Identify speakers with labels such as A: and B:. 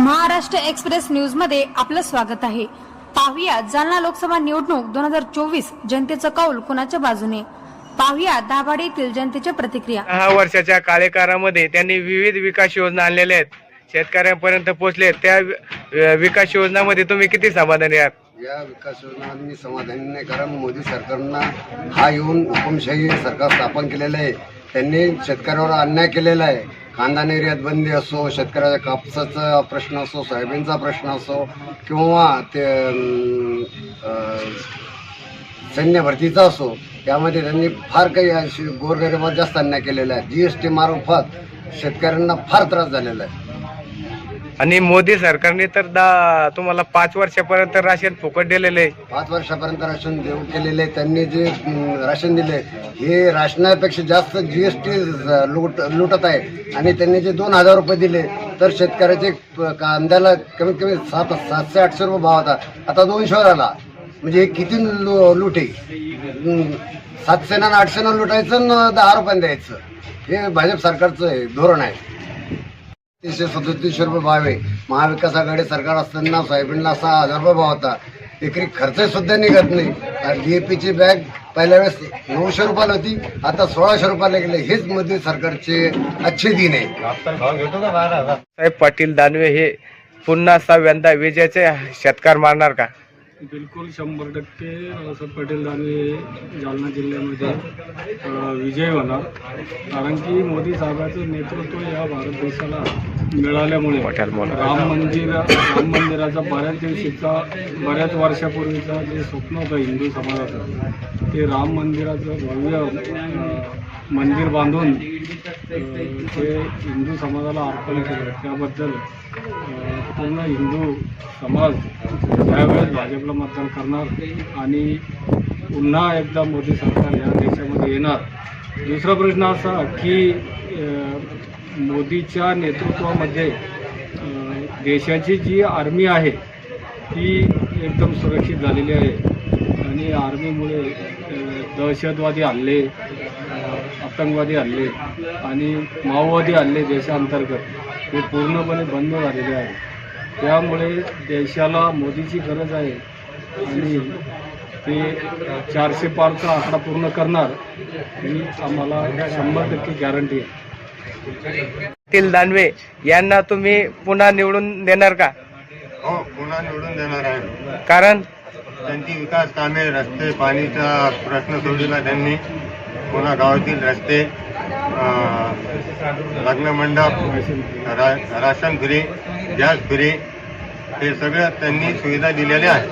A: Maharashtra express न्यूजमध्ये आपलं स्वागत आहे. पाहुया जालना लोकसभा निवडणूक दोन हजार चोवीस जनतेचं कौल कुणाच्या बाजूने? पाहुया दाभाडे येथील जनतेच्या प्रतिक्रिया.
B: दहा वर्षाच्या कार्यकाळामध्ये त्यांनी विविध विकास योजना आणलेल्या आहेत. शेतकऱ्यांपर्यंत पोहोचले त्या वि- विकास योजनामध्ये तुम्ही किती समाधानी आहात?
C: या विकास योजना मी समाधानी नाही कारण मोदी सरकारनं हा येऊन हुकुमशाही सरकार स्थापन केलेलं आहे. त्यांनी शेतकऱ्यावर अन्याय केलेला आहे. कांदा निर्यात बंदी असो शेतकऱ्याच्या कापसाचा प्रश्न असो सोयाबीनचा प्रश्न असो किंवा ते सैन्य भरतीचा असो त्यामध्ये त्यांनी फार काही अशी गोरगरिबात जास्त अन्याय केलेला आहे. जी एस टी मार्फत शेतकऱ्यांना फार त्रास झालेला आहे.
B: आणि मोदी सरकारने तर दा तुम्हाला पाच वर्षापर्यंत राशन फुकट दिलेले. आहे
C: पाच वर्षापर्यंत राशन देऊ केलेले त्यांनी जे अं, राशन दिले हे राशनापेक्षा जास्त जीएसटी लुट लुटत आहे आणि त्यांनी जे दोन हजार रुपये दिले तर शेतकऱ्याचे प- कांद्याला कमीत कमी सात सातशे आठशे रुपये भाव होता. आता दोनशेवर आला म्हणजे हे किती लु- लूट आहे? अं, सातशे ना आठशे ना लुटायचं न दहा रुपयाने द्यायचं. हे भाजप सरकारचं आहे, धोरण आहे. तीनशे सदतीसशे रुपये भाव आहे. महाविकास आघाडी सरकार असताना सोयाबीनला सहा हजार रुपये भाव होता. एकरी खर्च सुद्धा निघत नाही. डीएपीची बॅग पहिल्या वेळेस नऊशे रुपयाला होती. आता सोळाशे रुपयाला गेले. हेच मोदी सरकारचे अच्छे दिन आहे.
B: साहेब पाटील दानवे हे पुन्हा सहाव्यांदा विजयाचे शेतकार मारणार का?
D: बिलकुल शंभर टक्के रावसाहेब पाटील दानवे जालना जिल्ह्यामध्ये विजय होणार. कारण की मोदी साहेबांचं नेतृत्व या भारत देशाला मिळाल्यामुळे. राम मंदिर राम मंदिराचा बऱ्याच दिवशीचा बऱ्याच वर्षापूर्वीचा जे स्वप्न होतं हिंदू समाजाचं ते राम मंदिराचं भव्य मंदिर बांधून ते हिंदू समाजाला अर्पण केलं त्याबद्दल पूर्ण हिंदू समाज त्यावेळेस भाजपला मतदान करणार आणि पुन्हा एकदा मोदी सरकार या देशामध्ये येणार दुसरा प्रश्न असा की मोदीच्या नेतृत्वामध्ये देशाची जी आर्मी आहे ती एकदम सुरक्षित झालेली आहे. आणि आर्मीमुळे दहशतवादी हल्ले आतंकवादी हल्ले आणि माओवादी हल्ले देशांतर्गत हे पूर्णपणे बंद झालेले आहे. त्यामुळे देशाला मोदीची गरज आहे आणि ते चारशे पारचा आकडा पूर्ण करणार ही आम्हाला शंभर टक्के गॅरंटी आहे.
B: पाटील दानवे यांना तुम्ही पुन्हा निवडून देणार का?
E: हो पुन्हा निवडून देणार आहे.
B: कारण?
E: त्यांची विकास कामे रस्ते पाणीचा प्रश्न सोडविला त्यांनी. पुन्हा गावातील रस्ते लग्न मंडप रा राशन फ्री गॅस फ्री हे सगळं त्यांनी सुविधा दिलेल्या आहेत?